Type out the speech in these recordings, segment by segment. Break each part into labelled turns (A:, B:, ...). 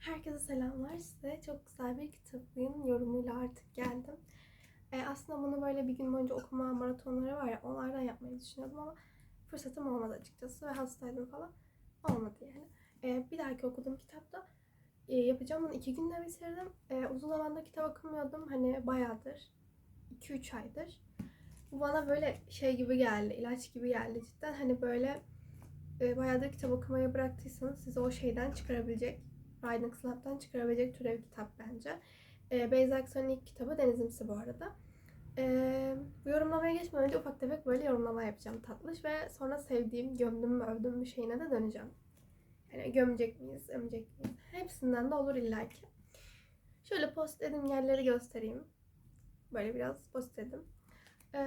A: Herkese selamlar. Size çok güzel bir kitabın yorumuyla artık geldim. Ee, aslında bunu böyle bir gün boyunca okuma maratonları var ya onlardan yapmayı düşünüyordum ama fırsatım olmadı açıkçası ve hastaydım falan. Olmadı yani. Ee, bir dahaki okuduğum kitapta e, yapacağım. Bunu iki günde bitirdim. Ee, uzun zamandır kitap okumuyordum. Hani bayağıdır. 2-3 aydır. Bu bana böyle şey gibi geldi. ilaç gibi geldi cidden. Hani böyle e, bayağıdır kitap okumayı bıraktıysanız sizi o şeyden çıkarabilecek Riding Club'dan çıkarabilecek türev kitap bence. E, Beyza Aksa'nın ilk kitabı Denizimsi bu arada. E, bu yorumlamaya geçmeden önce ufak tefek böyle yorumlama yapacağım tatlış ve sonra sevdiğim, gömdüm mü, övdüm mü şeyine de döneceğim. Yani gömecek miyiz, ömecek miyiz? Hepsinden de olur illaki. Şöyle postledim yerleri göstereyim. Böyle biraz postledim. E,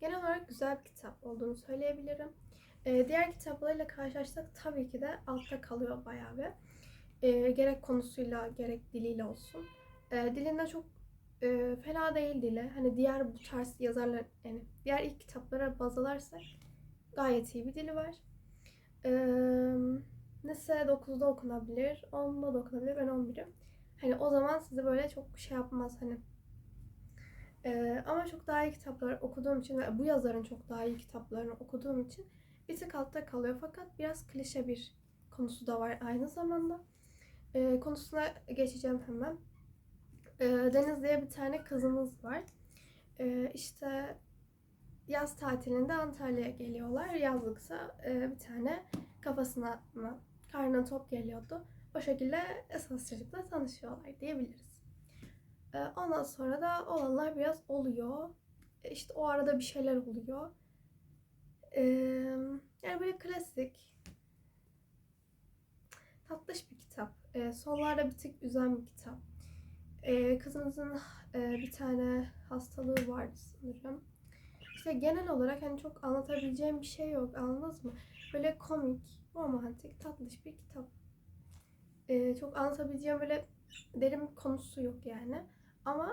A: genel olarak güzel bir kitap olduğunu söyleyebilirim. E, diğer kitaplarıyla karşılaştık tabii ki de altta kalıyor bayağı bir. E, gerek konusuyla gerek diliyle olsun. E, dilinde çok e, fena değil dili. Hani diğer bu tarz yazarlar yani diğer ilk kitaplara baz alırsak gayet iyi bir dili var. E, lise 9'da okunabilir, 10'da da okunabilir. Ben 11'im. Hani o zaman sizi böyle çok şey yapmaz hani. E, ama çok daha iyi kitaplar okuduğum için ve bu yazarın çok daha iyi kitaplarını okuduğum için bir tık altta kalıyor. Fakat biraz klişe bir konusu da var aynı zamanda. E, konusuna geçeceğim hemen. E, Deniz diye bir tane kızımız var. E, işte yaz tatilinde Antalya'ya geliyorlar. Yazlıksa e, bir tane kafasına mı, karnına top geliyordu. O şekilde esas çocukla tanışıyorlar diyebiliriz. E, ondan sonra da olanlar biraz oluyor. E, işte o arada bir şeyler oluyor. E, yani böyle klasik tatlış bir kitap. E, sonlarda bir tık üzen bir kitap. E, kızımızın e, bir tane hastalığı vardı sanırım. İşte genel olarak hani çok anlatabileceğim bir şey yok. Anladınız mı? Böyle komik, romantik, tatlış bir kitap. E, çok anlatabileceğim böyle derin konusu yok yani. Ama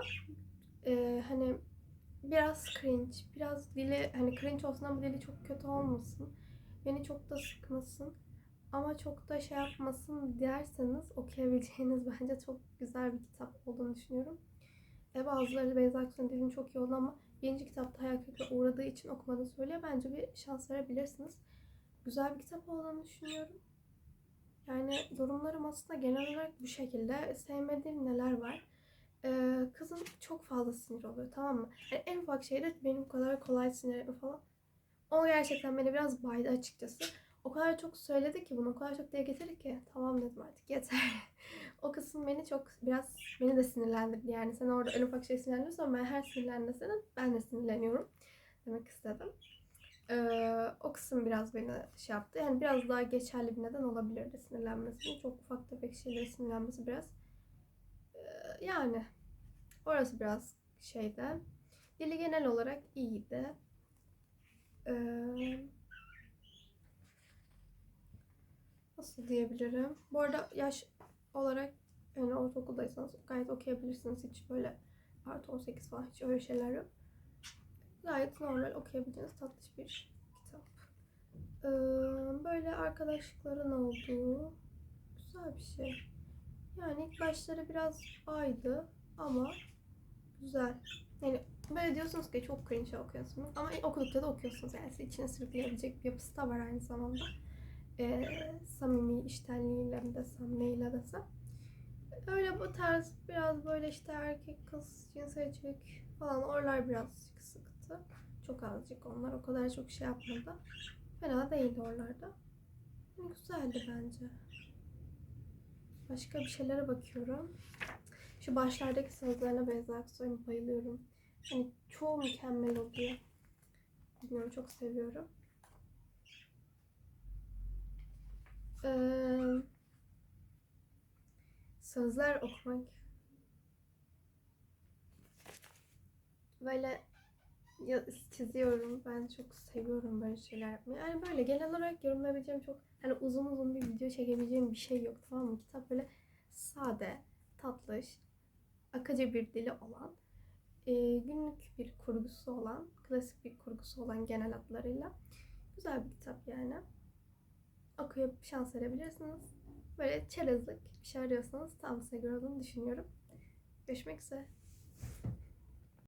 A: e, hani biraz cringe, biraz dili hani cringe olsun ama dili çok kötü olmasın. Beni çok da sıkmasın. Ama çok da şey yapmasın derseniz okuyabileceğiniz bence çok güzel bir kitap olduğunu düşünüyorum. E bazıları Beyza Aksu'nun dilini çok iyi oldu ama birinci kitapta hayal kırıklığına uğradığı için okumadığını söylüyor. Bence bir şans verebilirsiniz. Güzel bir kitap olduğunu düşünüyorum. Yani yorumlarım aslında genel olarak bu şekilde. Sevmediğim neler var? Ee, kızım çok fazla sinir oluyor tamam mı? Yani en ufak şeyde benim kadar kolay sinirimi falan. O gerçekten beni biraz baydı açıkçası o kadar çok söyledi ki bunu, o kadar çok dile getirdi ki tamam dedim artık yeter. o kısım beni çok biraz beni de sinirlendirdi. Yani sen orada en ufak şey sinirleniyorsan ben her sinirlenmesine ben de sinirleniyorum demek istedim. Ee, o kısım biraz beni şey yaptı. Yani biraz daha geçerli bir neden olabilirdi sinirlenmesi. Çok ufak tefek şeylere sinirlenmesi biraz. Ee, yani orası biraz şeydi. Dili genel olarak iyiydi. Ee, nasıl diyebilirim? Bu arada yaş olarak yani ortaokuldaysanız gayet okuyabilirsiniz. Hiç böyle artı 18 falan hiç öyle şeyler yok. Gayet normal okuyabileceğiniz tatlış bir kitap. Ee, böyle arkadaşlıkların olduğu güzel bir şey. Yani ilk başları biraz aydı ama güzel. Yani böyle diyorsunuz ki çok cringe okuyorsunuz ama okudukça da okuyorsunuz yani içine sürükleyebilecek bir yapısı da var aynı zamanda e, samimi iştenliğiyle desem neyle desem. Öyle bu tarz biraz böyle işte erkek kız cinsiyetçilik falan oralar biraz sıktı. Çok azıcık onlar o kadar çok şey yapmadı. Fena değildi oralarda. Güzeldi bence. Başka bir şeylere bakıyorum. Şu başlardaki sözlerine Beyza Aksoy'un bayılıyorum. Hani çoğu mükemmel oluyor. Bilmiyorum çok seviyorum. Sözler okumak böyle çiziyorum. Ben çok seviyorum böyle şeyler yapmayı. Yani böyle genel olarak yorumlayabileceğim çok hani uzun uzun bir video çekebileceğim bir şey yok tamam mı? Kitap böyle sade, tatlış, akıcı bir dili olan, e, günlük bir kurgusu olan, klasik bir kurgusu olan genel hatlarıyla güzel bir kitap yani okuyup şans verebilirsiniz. Böyle çerezlik bir şey arıyorsanız tam size göre olduğunu düşünüyorum. Görüşmek üzere.